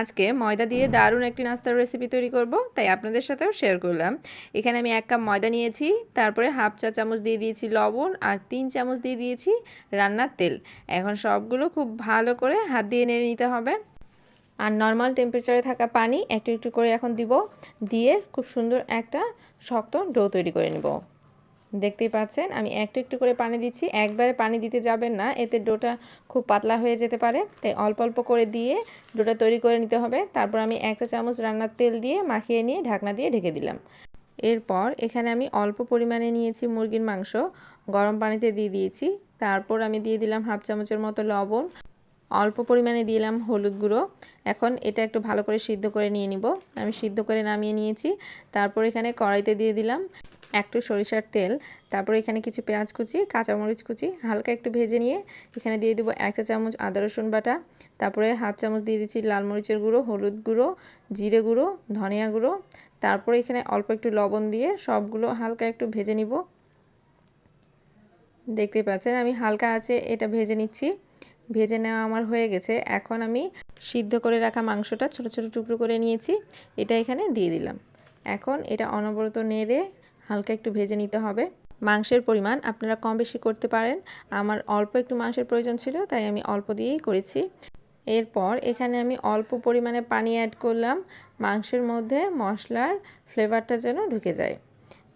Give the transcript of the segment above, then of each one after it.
আজকে ময়দা দিয়ে দারুণ একটি নাস্তার রেসিপি তৈরি করব, তাই আপনাদের সাথেও শেয়ার করলাম। এখানে আমি এক কাপ ময়দা নিয়েছি, তারপরে হাফ চা চামচ দিয়ে দিয়েছি লবণ আর তিন চামচ দিয়ে দিয়েছি রান্নার তেল। এখন সবগুলো খুব ভালো করে হাত দিয়ে নেড়ে নিতে হবে। আর নর্মাল টেম্পারেচারে থাকা পানি একটু একটু করে এখন দিব, দিয়ে খুব সুন্দর একটা শক্ত ডো তৈরি করে নেব। দেখতেই পাচ্ছেন, আমি একটু একটু করে পানি দিচ্ছি। একবারে পানি দিতে যাবেন না, এতে ডোটা খুব পাতলা হয়ে যেতে পারে। তাই অল্প অল্প করে দিয়ে ডোটা তৈরি করে নিতে হবে। তারপর আমি এক চা চামচ রান্নার তেল দিয়ে মাখিয়ে নিয়ে ঢাকনা দিয়ে ঢেকে দিলাম। এরপর এখানে আমি অল্প পরিমাণে নিয়েছি মুরগির মাংস। গরম পানিতে দিয়ে দিয়েছি। তারপর আমি দিয়ে দিলাম হাফ চামচের মতো লবণ। অল্প পরিমাণে দিলাম হলুদ গুঁড়ো। এখন এটা একটু ভালো করে সিদ্ধ করে নিয়ে নিব। আমি সিদ্ধ করে নামিয়ে নিয়েছি। তারপর এখানে কড়াইতে দিয়ে দিলাম একটু সরিষার তেল, তারপর এখানে কিছু পেঁয়াজ কুচি, কাঁচামরিচ কুচি, হালকা একটু ভেজে নিয়ে এখানে দিয়ে দেবো এক চা চামচ আদা রসুন বাটা, তারপরে হাফ চামচ দিয়ে দিচ্ছি লাল মরিচের গুঁড়ো, হলুদ গুঁড়ো, জিরে গুঁড়ো, ধনিয়া গুঁড়ো, তারপরে এখানে অল্প একটু লবণ দিয়ে সবগুলো হালকা একটু ভেজে নিব। দেখতে পাচ্ছেন আমি হালকা আছে এটা ভেজে নিচ্ছি। ভেজে নেওয়া আমার হয়ে গেছে। এখন আমি সিদ্ধ করে রাখা মাংসটা ছোট ছোট টুকরো করে নিয়েছি। এটা এখানে দিয়ে দিলাম। এখন এটা অনবরত নেড়ে হালকা একটু ভেজে নিতে হবে। মাংসের পরিমাণ আপনারা কম বেশি করতে পারেন। আমার অল্প একটু মাংসের প্রয়োজন ছিল, তাই আমি অল্প দিয়েই করেছি। এরপর এখানে আমি অল্প পরিমাণে পানি অ্যাড করলাম। মাংসের মধ্যে মশলার ফ্লেভারটা যেন ঢুকে যায়।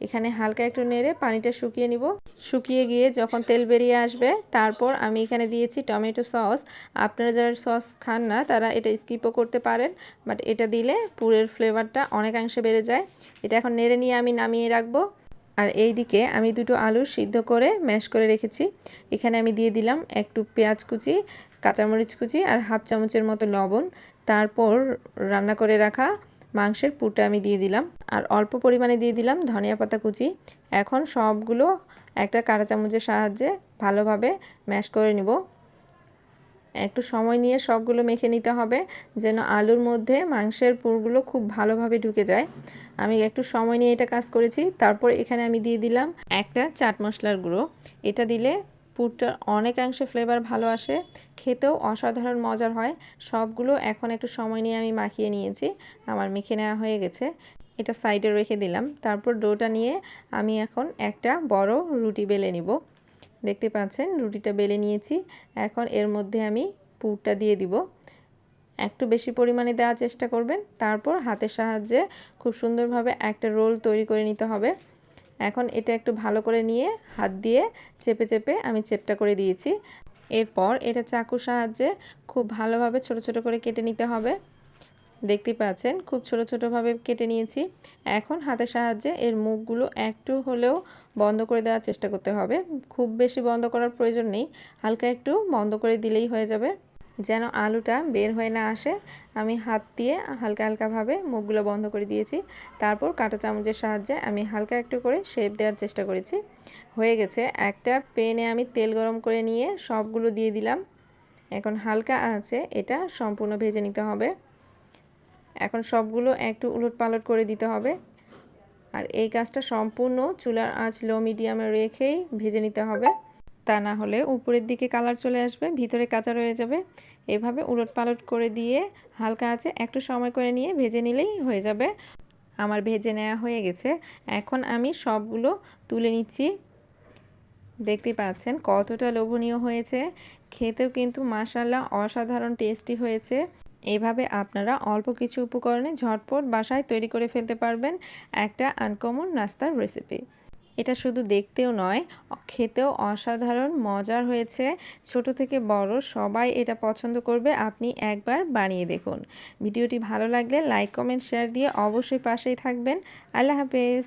এখানে হালকা একটু নেড়ে পানিটা শুকিয়ে নিব। শুকিয়ে গিয়ে যখন তেল বেরিয়ে আসবে, তারপর আমি এখানে দিয়েছি টমেটো সস। আপনারা যারা সস খান না, তারা এটা স্কিপও করতে পারেন, বাট এটা দিলে পুরের ফ্লেভারটা অনেকাংশে বেড়ে যায়। এটা এখন নেড়ে নিয়ে আমি নামিয়ে রাখব। আর এই দিকে আমি দুটো আলু সিদ্ধ করে ম্যাশ করে রেখেছি। এখানে আমি দিয়ে দিলাম একটু পেঁয়াজ কুচি, কাঁচামরিচ কুচি আর হাফ চামচের মতো লবণ। তারপর রান্না করে রাখা মাংসের পুরটা আমি দিয়ে দিলাম। আর অল্প পরিমাণে দিয়ে দিলাম ধনিয়া পাতা কুচি। এখন সবগুলো একটা কাঁটা চামচের সাহায্যে ভালোভাবে ম্যাশ করে নিব। একটু সময় নিয়ে সবগুলো মেখে নিতে হবে যেন আলুর মধ্যে মাংসের পুরগুলো খুব ভালোভাবে ঢুকে যায়। আমি একটু সময় নিয়ে এটা কাজ করেছি। তারপর এখানে আমি দিয়ে দিলাম একটা চাট মশলার গুঁড়ো। এটা দিলে পুরটার অনেকাংশে ফ্লেভার ভালো আসে। খেতেও অসাধারণ মজার হয়। সবগুলো এখন একটু সময় নিয়ে আমি মাখিয়ে নিয়েছি। আমার মেখে নেওয়া হয়ে গেছে। এটা সাইডে রেখে দিলাম। তারপর ডোটা নিয়ে আমি এখন একটা বড় রুটি বেলে নিব। দেখতে পাচ্ছেন, রুটিটা বেলে নিয়েছি। এখন এর মধ্যে আমি পুরটা দিয়ে দিব। একটু বেশি পরিমাণে দেওয়ার চেষ্টা করবেন। তারপর হাতের সাহায্যে খুব সুন্দরভাবে একটা রোল তৈরি করে নিতে হবে। এখন এটা একটু ভালো করে নিয়ে হাত দিয়ে চেপে চেপে আমি চেপটা করে দিয়েছি। এরপর এটা চাকুর সাহায্যে খুব ভালোভাবে ছোট ছোট করে কেটে নিতে হবে। দেখতে পাচ্ছেন, খুব ছোট ছোটোভাবে কেটে নিয়েছি। এখন হাতের সাহায্যে এর মুখগুলো একটু হলেও বন্ধ করে দেওয়ার চেষ্টা করতে হবে। খুব বেশি বন্ধ করার প্রয়োজন নেই, হালকা একটু বন্ধ করে দিলেই হয়ে যাবে। যেন আলুটা বের হয়ে না আসে, আমি হাত দিয়ে হালকা হালকাভাবে মুখগুলো বন্ধ করে দিয়েছি। তারপর কাঁটা চামচের সাহায্যে আমি হালকা একটু করে শেপ দেওয়ার চেষ্টা করেছি। হয়ে গেছে, একটা পেনে আমি তেল গরম করে নিয়ে সবগুলো দিয়ে দিলাম। এখন হালকা আছে, এটা সম্পূর্ণ ভেজে নিতে হবে। এখন সবগুলো একটু উলট পালট করে দিতে হবে। আর এই কাজটা সম্পূর্ণ চুলার আঁচ লো মিডিয়ামে রেখেই ভেজে নিতে হবে। তা না হলে উপরের দিকে কালার চলে আসবে, ভিতরে কাঁচা রয়ে যাবে। এভাবে উলট পালট করে দিয়ে হালকা আছে একটু সময় করে নিয়ে ভেজে নিলেই হয়ে যাবে। আমার ভেজে নেওয়া হয়ে গেছে। এখন আমি সবগুলো তুলে নিচ্ছি। দেখতে পাচ্ছেন কতটা লোভনীয় হয়েছে। খেতেও কিন্তু মাসাল্লাহ অসাধারণ টেস্টি হয়েছে। এভাবে আপনারা অল্প কিছু উপকরণে ঝটপট বাসায় তৈরি করে ফেলতে পারবেন একটা আনকমন নাস্তার রেসিপি এটা শুধু দেখতেও নয়, খেতেও অসাধারণ, মজার হয়েছে। ছোট থেকে বড় সবাই এটা পছন্দ করবে, আপনি একবার বানিয়ে দেখুন। ভিডিওটি ভালো লাগলে লাইক, কমেন্ট, শেয়ার দিয়ে অবশ্যই পাশেই থাকবেন। আল্লাহ হাফেজ।